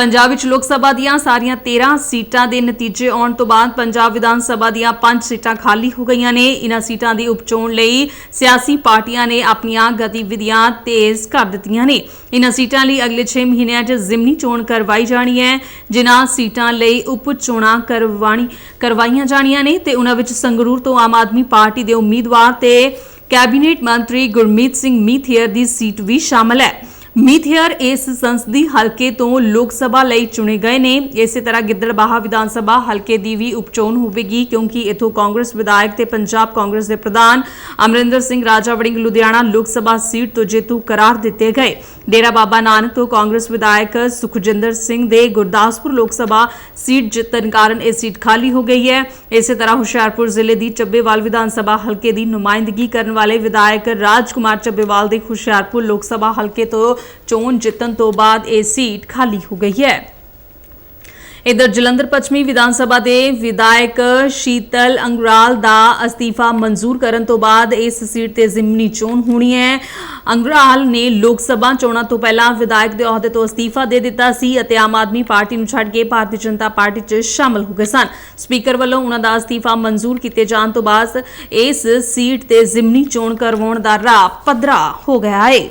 ਪੰਜਾਬ ਵਿੱਚ ਲੋਕ ਸਭਾ ਦੀਆਂ ਸਾਰੀਆਂ 13 ਸੀਟਾਂ ਦੇ ਨਤੀਜੇ ਆਉਣ ਤੋਂ ਬਾਅਦ ਪੰਜਾਬ ਵਿਧਾਨ ਸਭਾ ਦੀਆਂ 5 ਸੀਟਾਂ ਖਾਲੀ ਹੋ ਗਈਆਂ ਨੇ। ਇਨ੍ਹਾਂ ਸੀਟਾਂ ਦੀ ਉਪਚੋਣ ਲਈ ਸਿਆਸੀ ਪਾਰਟੀਆਂ ਨੇ ਆਪਣੀਆਂ ਗਤੀਵਿਧੀਆਂ ਤੇਜ਼ ਕਰ ਦਿੱਤੀਆਂ ਨੇ। ਇਨ੍ਹਾਂ ਸੀਟਾਂ ਲਈ ਅਗਲੇ 6 ਮਹੀਨਿਆਂ 'ਚ ਜ਼ਿਮਨੀ ਚੋਣ ਕਰਵਾਈ ਜਾਣੀ ਹੈ, ਜਿਨ੍ਹਾਂ ਸੀਟਾਂ ਲਈ ਉਪ ਚੋਣਾਂ ਕਰਵਾਣੀ, ਕਰਵਾਈਆਂ ਜਾਣੀਆਂ ਨੇ ਤੇ ਉਹਨਾਂ ਵਿੱਚ ਸੰਗਰੂਰ ਤੋਂ ਆਮ ਆਦਮੀ ਪਾਰਟੀ ਦੇ ਉਮੀਦਵਾਰ ਤੇ ਕੈਬਨਿਟ ਮੰਤਰੀ ਗੁਰਮੀਤ ਸਿੰਘ ਮੀਥੀਅਰ ਦੀ ਸੀਟ ਵੀ ਸ਼ਾਮਲ ਹੈ। ਮੀਥੇਅਰ ਇਸ ਸੰਸਦੀ ਹਲਕੇ ਤੋਂ ਲੋਕ ਸਭਾ ਲਈ ਚੁਣੇ ਗਏ ਨੇ। ਇਸੇ ਤਰ੍ਹਾਂ ਗਿੱਦੜਬਾਹਾ ਵਿਧਾਨ ਸਭਾ ਹਲਕੇ ਦੀ ਵੀ ਉਪਚੋਣ ਹੋਵੇਗੀ, ਕਿਉਂਕਿ ਇਥੋਂ ਕਾਂਗਰਸ ਵਿਧਾਇਕ ਤੇ ਪੰਜਾਬ ਕਾਂਗਰਸ ਦੇ ਪ੍ਰਧਾਨ ਅਮਰਿੰਦਰ ਸਿੰਘ ਰਾਜਾ ਵੜਿੰਗ ਲੁਧਿਆਣਾ ਲੋਕ ਸਭਾ ਸੀਟ ਤੋਂ ਜੇਤੂ ਕਰਾਰ ਦਿੱਤੇ ਗਏ। ਡੇਰਾ ਬਾਬਾ ਨਾਨਕ ਤੋਂ ਕਾਂਗਰਸ ਵਿਧਾਇਕ ਸੁਖਜਿੰਦਰ ਸਿੰਘ ਦੇ ਗੁਰਦਾਸਪੁਰ ਲੋਕ ਸਭਾ ਸੀਟ ਜਿੱਤਣ ਕਾਰਨ ਇਹ ਸੀਟ ਖਾਲੀ ਹੋ ਗਈ ਹੈ। ਇਸੇ ਤਰ੍ਹਾਂ ਹੁਸ਼ਿਆਰਪੁਰ ਜ਼ਿਲ੍ਹੇ ਦੀ ਚੱਬੇਵਾਲ ਵਿਧਾਨ ਸਭਾ ਹਲਕੇ ਦੀ ਨੁਮਾਇੰਦਗੀ ਕਰਨ ਵਾਲੇ ਵਿਧਾਇਕ ਰਾਜਕੁਮਾਰ ਚੱਬੇਵਾਲ ਦੇ ਹੁਸ਼ਿਆਰਪੁਰ ਲੋਕ ਸਭਾ ਹਲਕੇ ਤੋਂ ਚੋਣ ਜਿੱਤਣ ਤੋਂ ਬਾਅਦ ਇਹ ਸੀਟ ਖਾਲੀ ਹੋ ਗਈ ਹੈ। ਇਧਰ ਜਲੰਧਰ ਪੱਛਮੀ ਵਿਧਾਨ ਸਭਾ ਦੇ ਵਿਧਾਇਕ ਸ਼ੀਤਲ ਅੰਗਰਾਲ ਦਾ ਅਸਤੀਫਾ ਮਨਜ਼ੂਰ ਕਰਨ ਤੋਂ ਬਾਅਦ ਇਸ ਸੀਟ ਤੇ ਜ਼ਿਮਨੀ ਚੋਣ ਹੋਣੀ ਹੈ। ਅੰਗਰਾਲ ਨੇ ਲੋਕ ਸਭਾ ਚੋਣਾਂ ਤੋਂ ਪਹਿਲਾਂ ਵਿਧਾਇਕ ਦੇ ਅਹੁਦੇ ਤੋਂ ਅਸਤੀਫਾ ਦੇ ਦਿੱਤਾ ਸੀ ਅਤੇ ਆਮ ਆਦਮੀ ਪਾਰਟੀ ਨੂੰ ਛੱਡ ਕੇ ਭਾਰਤੀ ਜਨਤਾ ਪਾਰਟੀ 'ਚ ਸ਼ਾਮਲ ਹੋ ਗਏ ਸਨ। ਸਪੀਕਰ ਵੱਲੋਂ ਉਹਨਾਂ ਦਾ ਅਸਤੀਫਾ ਮਨਜ਼ੂਰ ਕੀਤੇ ਜਾਣ ਤੋਂ ਬਾਅਦ ਇਸ ਸੀਟ ਤੇ ਜ਼ਿਮਨੀ ਚੋਣ ਕਰਵਾਉਣ ਦਾ ਰਾਹ ਪੱਧਰਾ ਹੋ ਗਿਆ ਹੈ।